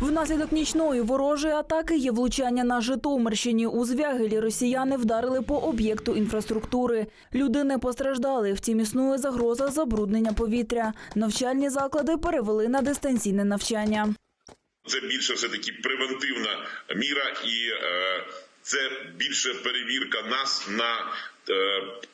Внаслідок нічної ворожої атаки є влучання на Житомирщині. У Звягелі росіяни вдарили по об'єкту інфраструктури. Люди не постраждали, втім існує загроза забруднення повітря. Навчальні заклади перевели на дистанційне навчання. Це більше все таки превентивна міра, і е, це більше перевірка нас на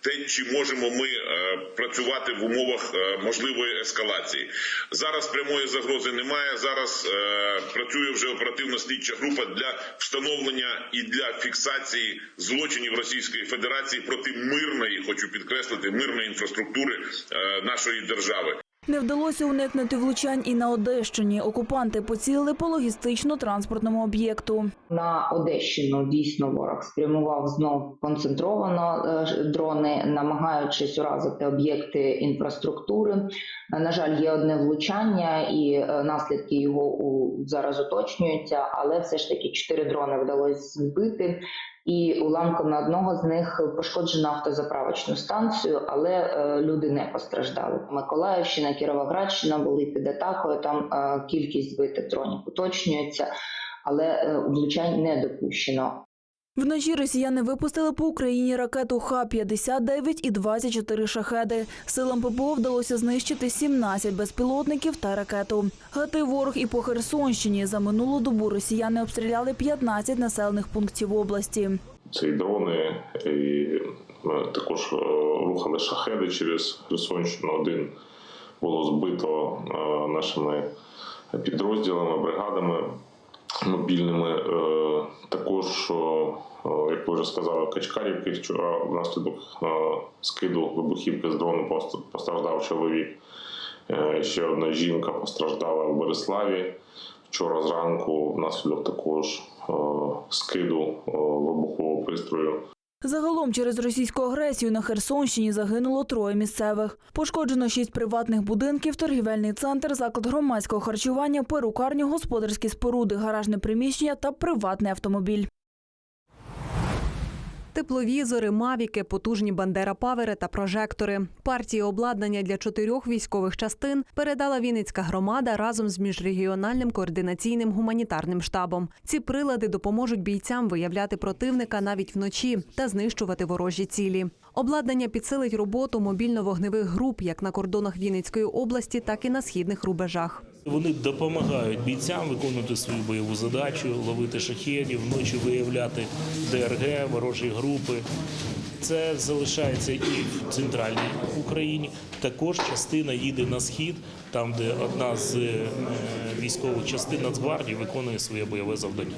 те, чи можемо ми е, працювати в умовах е, можливої ескалації. Зараз прямої загрози немає. Зараз е, працює вже оперативно слідча група для встановлення і для фіксації злочинів Російської Федерації проти мирної, хочу підкреслити, мирної інфраструктури е, нашої держави. Не вдалося уникнути влучань і на Одещині. Окупанти поцілили по логістично-транспортному об'єкту. На Одещину дійсно ворог спрямував знов концентровано е, дрони, намагаючись уразити об'єкти інфраструктури. Е, На жаль, є одне влучання, і е, наслідки його зараз уточнюються, але все ж таки чотири дрони вдалося збити. І уламком на одного з них пошкоджено автозаправочну станцію, але е, люди не постраждали. Миколаївщина, Кіровоградщина були під атакою. Там е, кількість збитих дронів уточнюється але е, влучань не допущено. Вночі росіяни випустили по Україні ракету Х-59 і 24 шахеди. Силам ППО вдалося знищити 17 безпілотників та ракету. Гати ворог і по Херсонщині. За минулу добу росіяни обстріляли 15 населених пунктів області. Це і дрони, і е, також е, рухали шахеди через Херсонщину. Один було збито е, нашими підрозділами, бригадами мобільними. Е, Також, е, як ви вже сказали, в Качкарівки вчора внаслідок е, скиду вибухівки з дрону постраждав чоловік. Ще одна жінка постраждала в Бориславі. Вчора зранку внаслідок також скиду вибухового пристрою. Загалом через російську агресію на Херсонщині загинуло троє місцевих. Пошкоджено шість приватних будинків, торгівельний центр, заклад громадського харчування, перукарню, господарські споруди, гаражне приміщення та приватний автомобіль. Тепловізори, мавіки, потужні бандера-павери та прожектори. Партії обладнання для чотирьох військових частин передала Вінницька громада разом з міжрегіональним координаційним гуманітарним штабом. Ці прилади допоможуть бійцям виявляти противника навіть вночі та знищувати ворожі цілі. Обладнання підсилить роботу мобільно-вогневих груп як на кордонах Вінницької області, так і на східних рубежах. Вони допомагають бійцям виконувати свою бойову задачу, ловити шахедів, вночі виявляти ДРГ, ворожі групи. Це залишається і в центральній Україні. Також частина їде на схід, там, де одна з е, військових частин Нацгвардії виконує своє бойове завдання.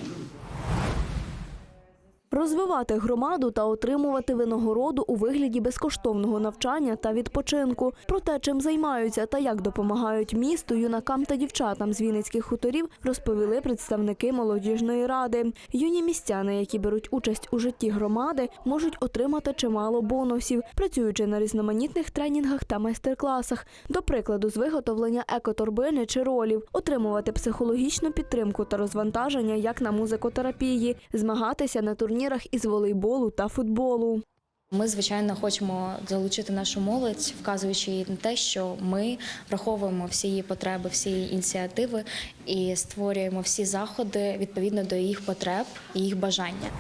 Розвивати громаду та отримувати винагороду у вигляді безкоштовного навчання та відпочинку. Про те, чим займаються та як допомагають місту, юнакам та дівчатам з Вінницьких хуторів, розповіли представники молодіжної ради. Юні містяни, які беруть участь у житті громади, можуть отримати чимало бонусів, працюючи на різноманітних тренінгах та майстер-класах, до прикладу, з виготовлення екоторбини чи ролів, отримувати психологічну підтримку та розвантаження як на музикотерапії, змагатися на турнірах із волейболу та футболу. Ми, звичайно, хочемо залучити нашу молодь, вказуючи їй на те, що ми враховуємо всі її потреби, всі її ініціативи і створюємо всі заходи відповідно до їх потреб і їх бажання.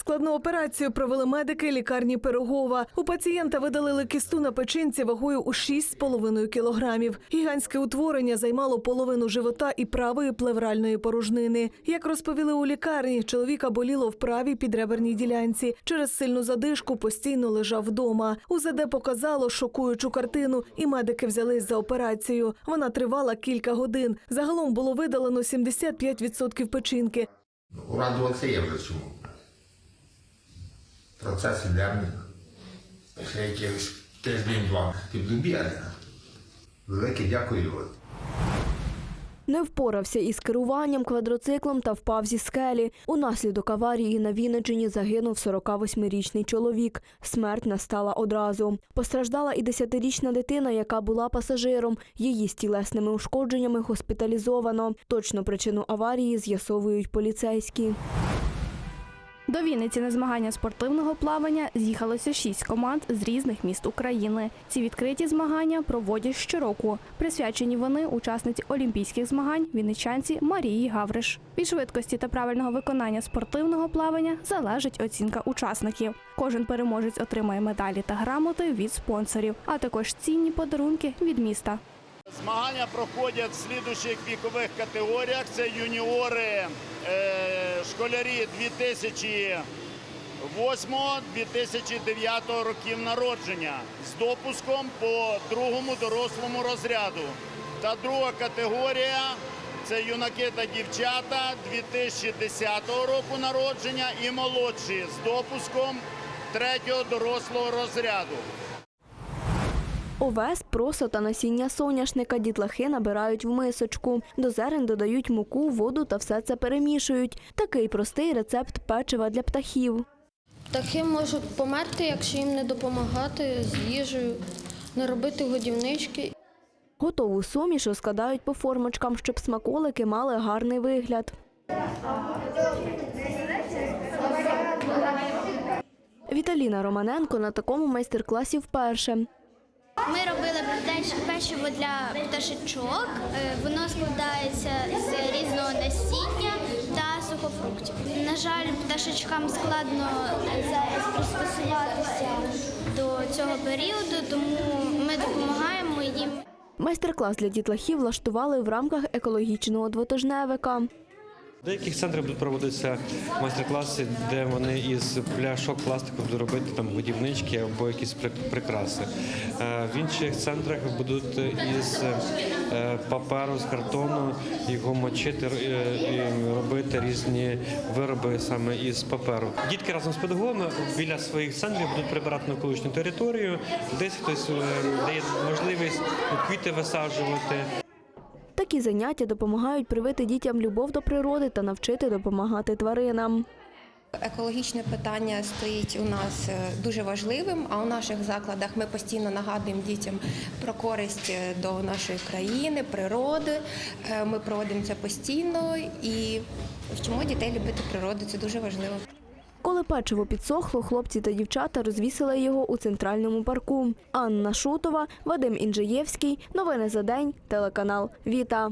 Складну операцію провели медики лікарні Пирогова. У пацієнта видалили кісту на печінці вагою у 6,5 кілограмів. Гігантське утворення займало половину живота і правої плевральної порожнини. Як розповіли у лікарні, чоловіка боліло в правій підреберній ділянці. Через сильну задишку постійно лежав вдома. УЗД показало шокуючу картину, і медики взялись за операцію. Вона тривала кілька годин. Загалом було видалено 75% печінки. Урадуватися є вже чому. Процес іде. Ще якихось тиждень-два піддубіли. Велике дякую. Не впорався із керуванням квадроциклом та впав зі скелі. Унаслідок аварії на Вінниччині загинув 48-річний чоловік. Смерть настала одразу. Постраждала і 10-річна дитина, яка була пасажиром. Її з тілесними ушкодженнями госпіталізовано. Точну причину аварії з'ясовують поліцейські. До Вінниці на змагання спортивного плавання з'їхалося шість команд з різних міст України. Ці відкриті змагання проводять щороку. Присвячені вони учасниці олімпійських змагань вінничанці Марії Гавриш. Від швидкості та правильного виконання спортивного плавання залежить оцінка учасників. Кожен переможець отримає медалі та грамоти від спонсорів, а також цінні подарунки від міста. Змагання проходять в слідуючих вікових категоріях. Це юніори, е, школярі 2008-2009 років народження з допуском по другому дорослому розряду. Та друга категорія це юнаки та дівчата 2010 року народження і молодші з допуском третього дорослого розряду. Овес, просо та насіння соняшника дітлахи набирають в мисочку. До зерен додають муку, воду та все це перемішують. Такий простий рецепт печива для птахів. Птахи можуть померти, якщо їм не допомагати з їжею, не робити годівнички. Готову суміш розкладають по формочкам, щоб смаколики мали гарний вигляд. Віталіна Романенко на такому майстер-класі вперше. Ми робили печиво для пташечок. Е, Воно складається з різного насіння та сухофруктів. На жаль, пташечкам складно зараз пристосуватися до цього періоду, тому ми допомагаємо їм. Майстер-клас для дітлахів влаштували в рамках екологічного двотижневика. Деяких центрах будуть проводитися майстер-класи, де вони із пляшок пластику будуть робити там годівнички або якісь прикраси. Е, В інших центрах будуть із е, паперу, з картону його мочити е, і робити різні вироби саме із паперу. Дітки разом з педагогами біля своїх центрів будуть прибирати навколишню територію, десь хтось дає можливість квіти висаджувати. Такі заняття допомагають привити дітям любов до природи та навчити допомагати тваринам. Екологічне питання стоїть у нас е, дуже важливим, а у наших закладах ми постійно нагадуємо дітям про користь е, до нашої країни, природи. Е, Ми проводимо це постійно і вчимо дітей любити природу. Це дуже важливо. Коли печиво підсохло, хлопці та дівчата розвісили його у центральному парку. Анна Шутова, Вадим Інжиєвський. Новини за день. Телеканал Віта.